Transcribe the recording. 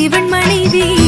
சிவன் மனைவி.